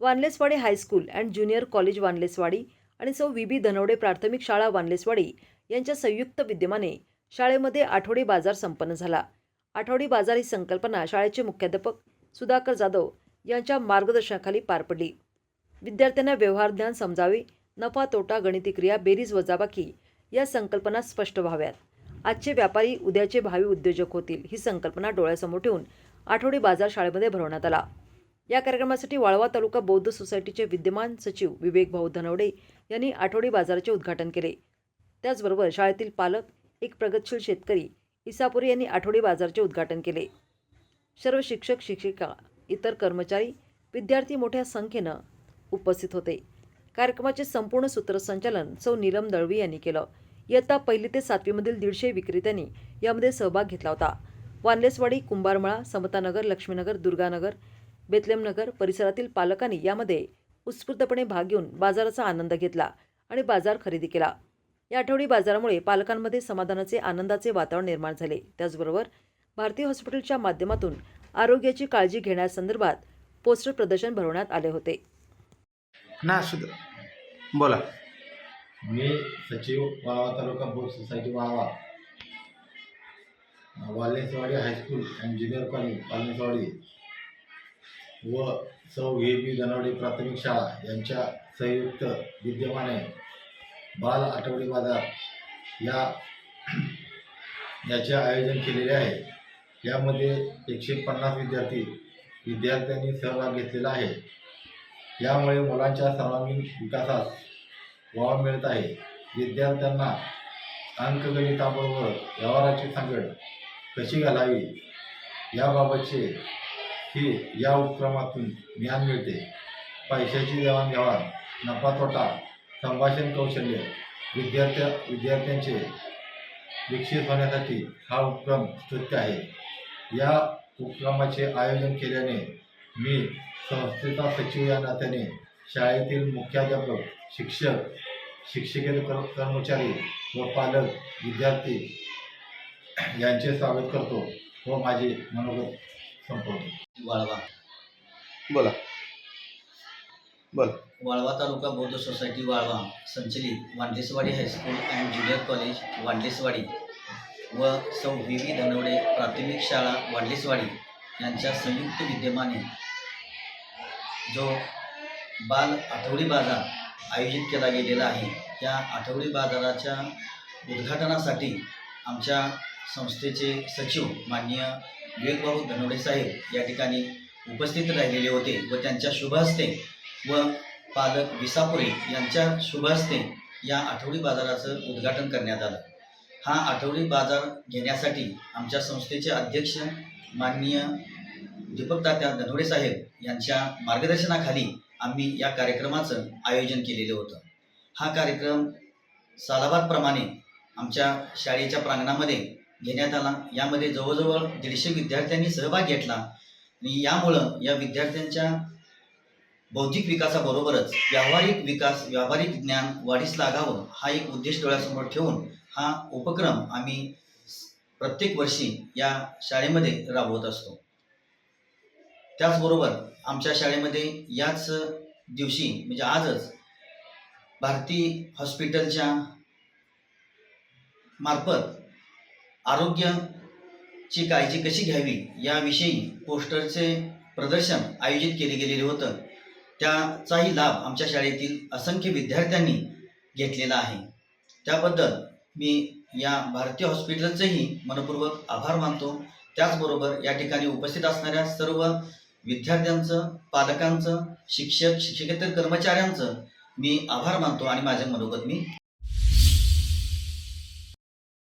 Wanleswadi high school and junior college Wanleswadi आणि सौ V बी धनवडे प्राथमिक शाळा वानलेसवाडी यांच्या संयुक्त विद्यमाने शाळेमध्ये आठवडी बाजार संपन्न झाला. आठवडी बाजार ही संकल्पना शाळेचे मुख्याध्यापक सुधाकर जाधव यांच्या मार्गदर्शनाखाली पार पडली. विद्यार्थ्यांना व्यवहारज्ञान समजावे नफा तोटा गणिती क्रिया बेरीज वजाबाकी या संकल्पना स्पष्ट व्हाव्यात. आजचे व्यापारी उद्याचे भावी उद्योजक होतील ही संकल्पना डोळ्यासमोर ठेवून आठवडी बाजार शाळेमध्ये भरवण्यात आला. या कार्यक्रमासाठी वाळवा तालुका बौद्ध सोसायटीचे विद्यमान सचिव विवेक भाऊ धनवडे यांनी आठवडी बाजाराचे उद्घाटन केले. त्याचबरोबर शाळेतील पालक एक प्रगतशील शेतकरी इसापुरे यांनी आठवडी बाजाराचे उद्घाटन केले. सर्व शिक्षक शिक्षिका इतर कर्मचारी विद्यार्थी मोठ्या संख्येनं उपस्थित होते. कार्यक्रमाचे संपूर्ण सूत्रसंचालन सौ नीलम दळवी यांनी केलं. इयत्ता पहिली ते सातवीमधील दीडशे विक्रेत्यांनी यामध्ये सहभाग घेतला होता. वानलेसवाडी कुंभारमळा समतानगर लक्ष्मीनगर दुर्गानगर बेतलेमनगर परिसरातील पालकांनी यामध्ये उत्स्फूर्तपणे भाग घेऊन बाजाराचा आनंद घेतला आणि बाजार खरेदी केला. या आठवडी बाजारामुळे पालकांमध्ये समाधानाचे आनंदाचे वातावरण निर्माण झाले. त्याचबरोबर भारतीय हॉस्पिटलच्या माध्यमातून आरोग्याची काळजी घेण्यासंदर्भात पोस्टर प्रदर्शन भरवण्यात आले होते. ना बोला. मी सचिव Walwa taluka board society Walwa. Waleswadi high school and junior college Waleswadi व सौ ए बी धनवडे प्राथमिक शाळा यांच्या संयुक्त विद्यमाने बाल आठवडी बाजार या याचे आयोजन केलेले आहे. यामध्ये एकशे पन्नास विद्यार्थी विद्यार्थ्यांनी सहभाग घेतलेला आहे. यामुळे मुलांच्या सर्वांगीण विकासास वाव मिळत आहे. विद्यार्थ्यांना अंकगणिताबरोबर व्यवहाराची सांगड कशी घालावी याबाबतचे ही या उपक्रमातून ज्ञान मिळते. पैशाची देवाणघेवाण नफा तोटा संभाषण कौशल्य विद्यार्थ्या विद्यार्थ्यांचे विकसित होण्यासाठी हा उपक्रम स्तुत्य आहे. या उपक्रमाचे आयोजन केल्याने मी संस्थेचा सचिव या नात्याने शाळेतील मुख्याध्यापक शिक्षक शिक्षकेतर कर्मचारी व पालक विद्यार्थी यांचे स्वागत करतो व माझे मनोगत संपवतो. वाळवा. बोला. बोला. वाळवा तालुका बौद्ध सोसायटी वाळवा संचलित Wandleswadi high school and junior college Wandleswadi व सौ व्ही व्ही धनवडे प्राथमिक शाळा वांडलेसवाडी यांच्या संयुक्त विद्यमाने जो बाल आठवडी बाजार आयोजित केला गेलेला आहे त्या आठवडी बाजाराच्या उद्घाटनासाठी आमच्या संस्थेचे सचिव माननीय विवेकभाऊ धनवडे साहेब या ठिकाणी उपस्थित राहिलेले होते व त्यांच्या शुभ हस्ते व पालक विसापुरे यांच्या शुभ हस्ते या आठवडी बाजाराचं उद्घाटन करण्यात आलं. हा आठवडी बाजार घेण्यासाठी आमच्या संस्थेचे अध्यक्ष माननीय दीपकदात्या धनवडे साहेब यांच्या मार्गदर्शनाखाली आम्ही या कार्यक्रमाचं आयोजन केलेलं होतं. हा कार्यक्रम सालाबादप्रमाणे आमच्या शाळेच्या प्रांगणामध्ये घेण्यात आला. यामध्ये जवळजवळ दीडशे विद्यार्थ्यांनी सहभाग घेतला. आणि यामुळं या विद्यार्थ्यांच्या बौद्धिक विकासाबरोबरच व्यावहारिक विकास व्यावहारिक ज्ञान वाढीस लागावं हा एक उद्देश डोळ्यासमोर ठेवून हा उपक्रम आम्ही प्रत्येक वर्षी या शाळेमध्ये राबवत असतो. त्याचबरोबर आमच्या शाळेमध्ये याच दिवशी म्हणजे आजच भारती हॉस्पिटलच्या मार्फत आरोग्याची काळजी कशी घ्यावी याविषयी पोस्टरचे प्रदर्शन आयोजित केले गेलेले होतं. त्याचाही लाभ आमच्या शाळेतील असंख्य विद्यार्थ्यांनी घेतलेला आहे. त्याबद्दल मी या भारतीय हॉस्पिटलचेही मनपूर्वक आभार मानतो. त्याचबरोबर या ठिकाणी उपस्थित असणाऱ्या सर्व विद्यार्थ्यांचं पालकांचं शिक्षक शिक्षकेतर कर्मचाऱ्यांचं मी आभार मानतो आणि माझ्या मनोगत मी